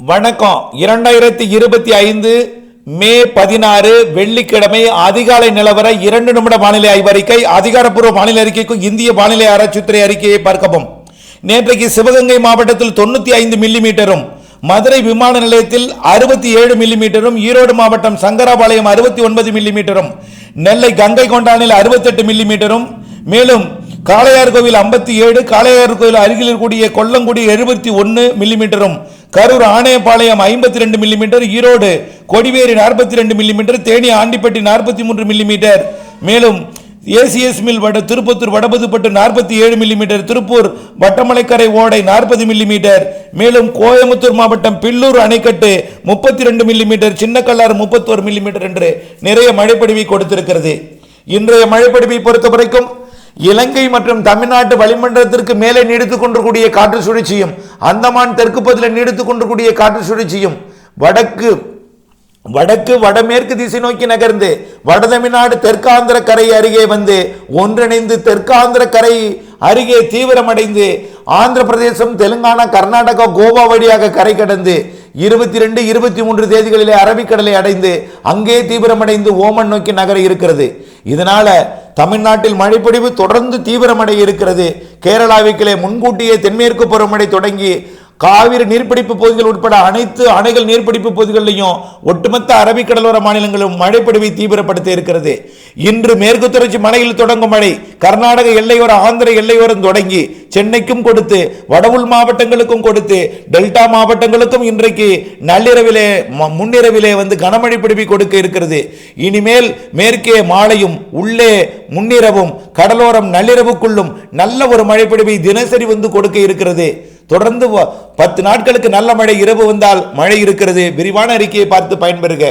வணக்கம். இரண்டாயிரத்தி இருபத்தி ஐந்து மே பதினாறு வெள்ளிக்கிழமை அதிகாலை நிலவர இரண்டு நிமிட வானிலை ஆய்வறிக்கை அதிகாரப்பூர்வ வானிலை அறிக்கைக்கும் இந்திய வானிலை ஆராய்ச்சித்துறை அறிக்கையை பார்க்கவும். நேற்றைக்கு சிவகங்கை மாவட்டத்தில் தொண்ணூற்றி ஐந்து மில்லிமீட்டரும் மதுரை விமான நிலையத்தில் அறுபத்தி ஏழு மில்லிமீட்டரும் ஈரோடு மாவட்டம் சங்கராபாளையம் அறுபத்தி ஒன்பது மில்லிமீட்டரும் நெல்லை கங்கை கொண்டானில் அறுபத்தெட்டு மில்லிமீட்டரும் மேலும் காளையார் கோவில் ஐம்பத்தி ஏழு காளையார் கோவில் அருகில் இருக்கக்கூடிய கொல்லங்குடி எழுபத்தி ஒன்று மில்லிமீட்டரும் கரூர் ஆணையபாளையம் ஐம்பத்தி ரெண்டு மில்லிமீட்டர் ஈரோடு கொடிவேரி நாற்பத்தி ரெண்டு மில்லிமீட்டர் தேனி ஆண்டிப்பட்டி நாற்பத்தி மூன்று மில்லிமீட்டர் மேலும் ஏசிஎஸ் மில் வட திருப்பத்தூர் வடபதுப்பட்டு நாற்பத்தி ஏழு மில்லிமீட்டர் திருப்பூர் வட்டமலைக்கரை ஓடை நாற்பது மில்லிமீட்டர் மேலும் கோயம்புத்தூர் மாவட்டம் பில்லூர் அணைக்கட்டு முப்பத்தி ரெண்டு மில்லிமீட்டர் சின்னக்கல்லார் முப்பத்தோரு மில்லிமீட்டர் என்று நிறைய மழைப்படிவை கொடுத்திருக்கிறது. இன்றைய மழைப்படிவை பொறுத்த வரைக்கும் இலங்கை மற்றும் தமிழ்நாட்டு வளிமண்டலத்திற்கு மேலே நீடித்துக் கொண்டிருக்கூடிய காற்று சுழற்சியும் அந்தமான் தெற்கு பகுதியில் நீடித்துக் கொண்டிருக்கூடிய காற்று சுழற்சியும் வடக்கு வடக்கு வடமேற்கு திசை நோக்கி நகர்ந்து வடதமிழ்நாடு தெற்காந்திர கரை அருகே வந்து ஒன்றிணைந்து தெற்காந்திர கரை அருகே தீவிரமடைந்து ஆந்திர பிரதேசம் தெலுங்கானா கர்நாடகா கோவா வழியாக கரை கடந்து இருபத்தி ரெண்டு இருபத்தி மூன்று தேதிகளிலே அரபிக்கடலை அடைந்து அங்கே தீவிரமடைந்து ஓமன் நோக்கி நகர இருக்கிறது. இதனால தமிழ்நாட்டில் மழைப்பொழிவு தொடர்ந்து தீவிரமடைய இருக்கிறது கேரளாவிற்கிலே முன்கூட்டியே தென்மேற்கு பருவமழை தொடங்கி காவிரி நீர்பிடிப்பு பகுதிகள் உட்பட அனைத்து அணைகள் நீர்பிடிப்பு பகுதிகளிலையும் ஒட்டுமொத்த அரபிக்கடலோர மாநிலங்களும் மழைப்பொழிவை தீவிரப்படுத்த இருக்கிறது. இன்று மேற்கு தொடர்ச்சி மலையில் தொடங்கும் மழை கர்நாடக எல்லையோர ஆந்திர எல்லையோரம் தொடங்கி சென்னைக்கும் கொடுத்து வடவுள் மாவட்டங்களுக்கும் கொடுத்து டெல்டா மாவட்டங்களுக்கும் இன்றைக்கு நள்ளிரவிலே ம- முன்னிரவிலே வந்து கனமழை பிடிப்பை கொடுக்க இருக்கிறது. இனிமேல் மேற்கே மாலையும் உள்ளே முன்னிரவும் கடலோரம் நள்ளிரவுக்குள்ளும் நல்ல ஒரு மழைப்பிடிவை தினசரி வந்து கொடுக்க இருக்கிறது. தொடர்ந்து பத்து நாட்களுக்கு நல்ல மழை இரவு வந்தால் மழை இருக்கிறது. விரிவான அறிக்கையை பார்த்து பயன்பெறுக.